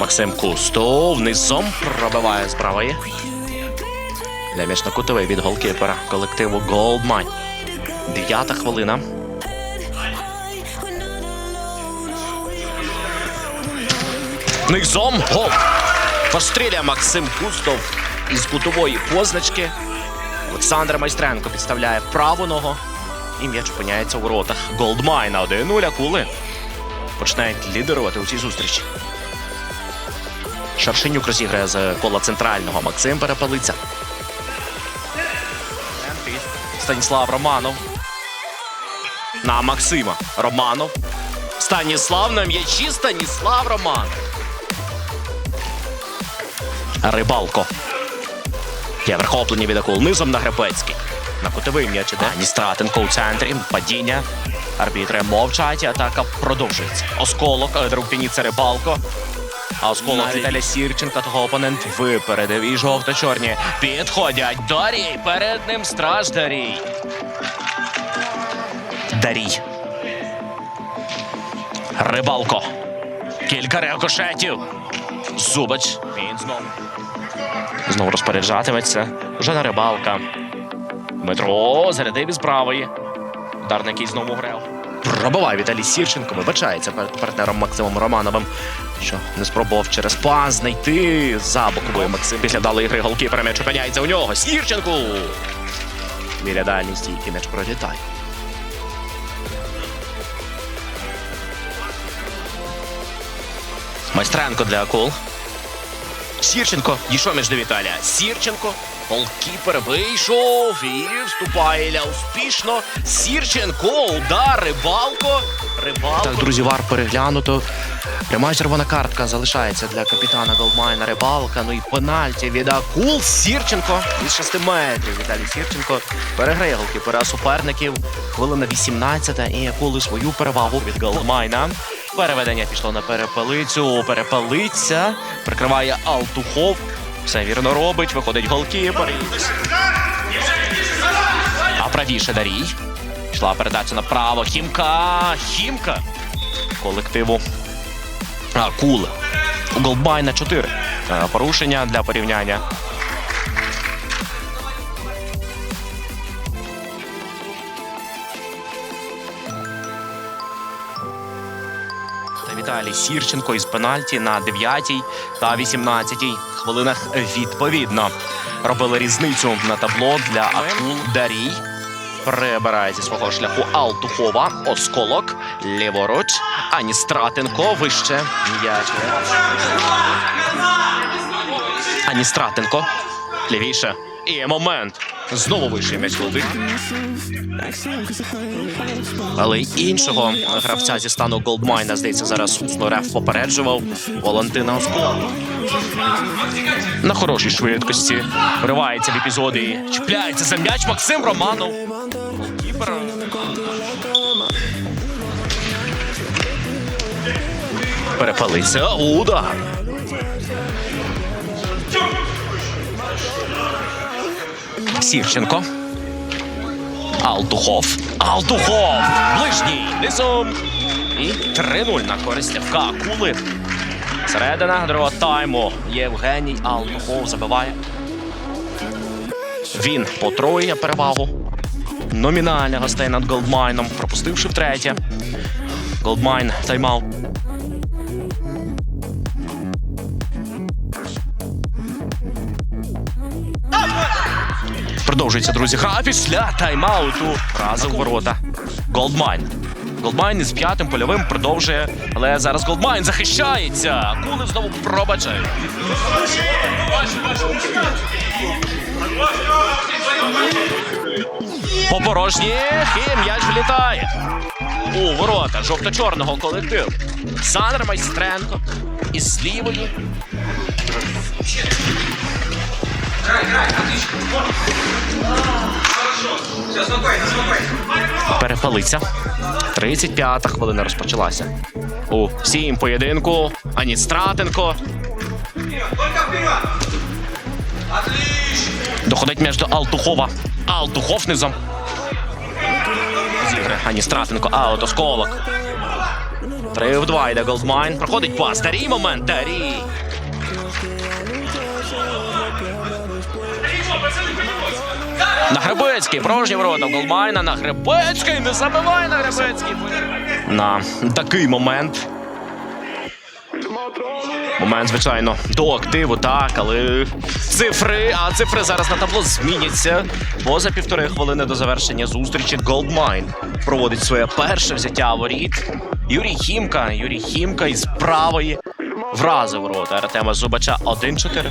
Максим Кустов низом пробиває з правої. Для м'яч від голкіпера колективу Голдмайн. Дев'ята хвилина. Низом гол. Постріляє Максим Кустов із кутової позначки. Олександр Майстренко підставляє праву ногу. І м'яч опиняється у воротах. Голдмайна 1-0. Акули починають лідерувати у цій зустрічі. Шаршинюк розіграє з кола центрального. Максим перепалиться. Станіслав Романов. На Максима. Романов. Станіслав на м'ячі. Станіслав Романов. Рибалко. Є верхоплення від акул низом на Гребецький. На кутовий м'яч іде. Ністратенко у центрі. Падіння. Арбітри мовчать. Атака продовжується. Осколок. е, Друг Тініце Рибалко. А осколок Віталія Сірченка того опонент випередив. І жовто-чорні підходять. Дарій. Перед ним страж Дарій. Дарій. Рибалко. Кілька рикошетів. Зубач. Він знову. Знову розпоряджатиметься. Жена рибалка. Дмитро зарядив із правої. Який знову грав. Пробиває Віталій Сірченко. Вибачається перед партнером Максимом Романовим, що не спробував через пас знайти за боковою Максим. Після далої гри голкіпера м'яч опиняється у нього. Сірченко! Біля дальній стійки м'яч пролітає. Майстренко для акул. Сірченко дійшов між до Віталія. Сірченко. Голкіпер вийшов і вступає успішно. Сірченко. Удар. Рибалко. Рибалко. Так, друзі, вар переглянуто. Пряма червона картка залишається для капітана Голдмайна Рибалка. Ну і пенальті від акул. Сірченко із 6 метрів. Віталій Сірченко переграє голкіпера суперників. Хвилина 18 і акули свою перевагу від Голдмайна. Переведення пішло на перепелицю. Перепелиця прикриває Алтухов. Все вірно робить. Виходить голкіпер. А правіше Дарій. Йшла передача направо. Хімка. Хімка. Колективу. А, Кул. Голбай на 4. Е, Порушення для порівняння. Віталій Сірченко із пенальті на 9-й та 18-й хвилинах відповідно робили різницю на табло для акул Дарій. Прибирає зі свого шляху Алтухова, Осколок, ліворуч, Аністратенко вище м'яч. Аністратенко лівіше. І момент. Знову вище м'яч летить. Але іншого гравця зі стану Голдмайна, здається, зараз усно реф попереджував Валентина Оскола. На хорошій швидкості вривається в епізоди. Чіпляється за м'яч Максим Романов. Голкіпер. Перепалиться. Удар. Сівченко. Алтухов. Алтухов! Ближній низом. І 3-0 на користь Левка. Акули. Середина другого тайму. Євгеній Алтухов забиває. Він потроює перевагу. Номінальних гостей над Голдмайном, пропустивши втретє. Голдмайн тайм-аут. Продовжується, друзі, гра після тайм-ауту. Разом ворота. Голдмайн. Голдмайн із п'ятим польовим продовжує. Але зараз Голдмайн захищається. Акули знову пробачають. По м'яч влітає. У ворота жовто-чорного колективу. Олександр Майстренко із лівої. Перепалиться. 35-та хвилина розпочалася. У всім поєдинку Аністратенко. Доходить між до Алтухова. Алтухов низом. Зіграє Аністратенко. Аут осколок. Три в два йде Голдмайн. Проходить пас. Тарій момент. Тарій. Гребецький, порожні ворота Голдмайна, на Гребецький, не забивай на Гребецький. На такий момент. Момент, звичайно, до активу, так, але цифри, а цифри зараз на табло зміняться. Бо за півтори хвилини до завершення зустрічі Goldmine проводить своє перше взяття воріт. Юрій Хімка, Юрій Хімка із правої вразив ворота Артема Зубача 1-4.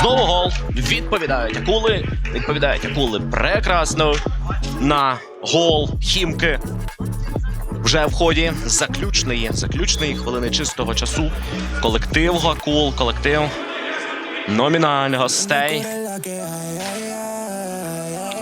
Знову гол. Відповідають акули. Відповідають акули прекрасно на гол Хімки. Вже в ході заключної, заключної хвилини чистого часу. Колектив Акул, колектив номінальних гостей.